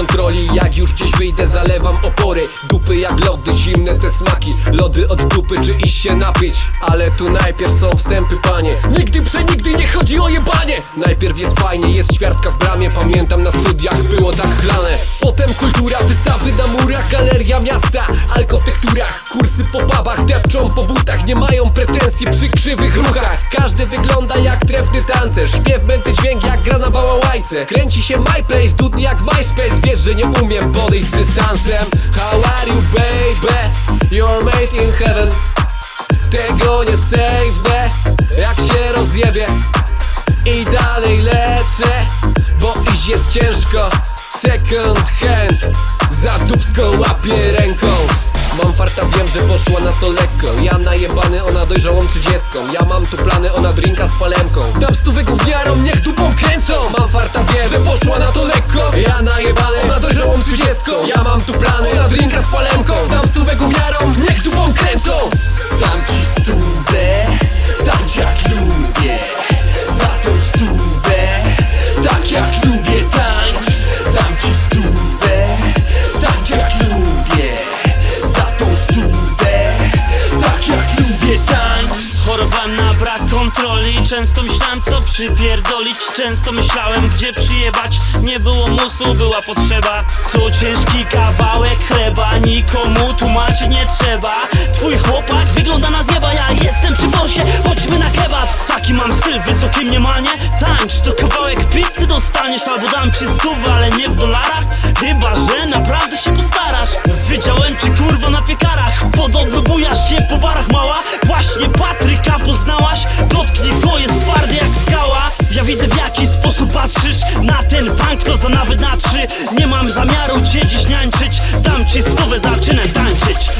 kontroli. Jak już gdzieś wyjdę zalewam opory. Dupy jak lody, zimne te smaki. Lody od dupy czy iść się napić? Ale tu najpierw są wstępy panie. Nigdy przenigdy nie chodzi o jebanie. Najpierw jest fajnie, jest ćwiartka w bramie. Pamiętam na studiach było tak chlane Potem kultura, wystawy na murach Galeria miasta, alko w tekturach. Kursy po pubach, depczą po butach Nie mają pretensji przy krzywych ruchach. Każdy wygląda jak trefny tancerz Śpiew, męty dźwięk jak gra na bałałajce. Kręci się my place, dudni jak MySpace. Wiesz, że nie umiem podejść z dystansem. How are you baby? You're made in heaven. Tego nie save Jak się rozjebie. I dalej lecę Bo iść jest ciężko Second hand. Za dupską łapię ręką. Mam farta, wiem, że poszła na to lekko. Ja najebany, ona dojrzałą trzydziestką. Ja mam tu plany, ona drinka z palemką. Dam stówę gówniarom, niech dupą kręcą Mam farta, wiem, że poszła na to lekko. Ja najebany, ona dojrzałą trzydziestką. Ja mam tu plany, ona drinka z palemką. Dam stówę gówniarom, niech dupą kręcą Często myślałem co przypierdolić. Często myślałem gdzie przyjebać. Nie było musu, była potrzeba. To ciężki kawałek chleba. Nikomu tłumaczyć nie trzeba. Twój chłopak wygląda na zjeba. Ja jestem przy worsie, chodźmy na kebab. Taki mam styl, wysokie mniemanie. Tańcz, to kawałek pizzy dostaniesz. Albo dam ci stówę, ale nie w sposób patrzysz Na ten banknot, a nawet na trzy. Nie mam zamiaru cię dziś niańczyć. Dam ci stówę, zaczynaj tańczyć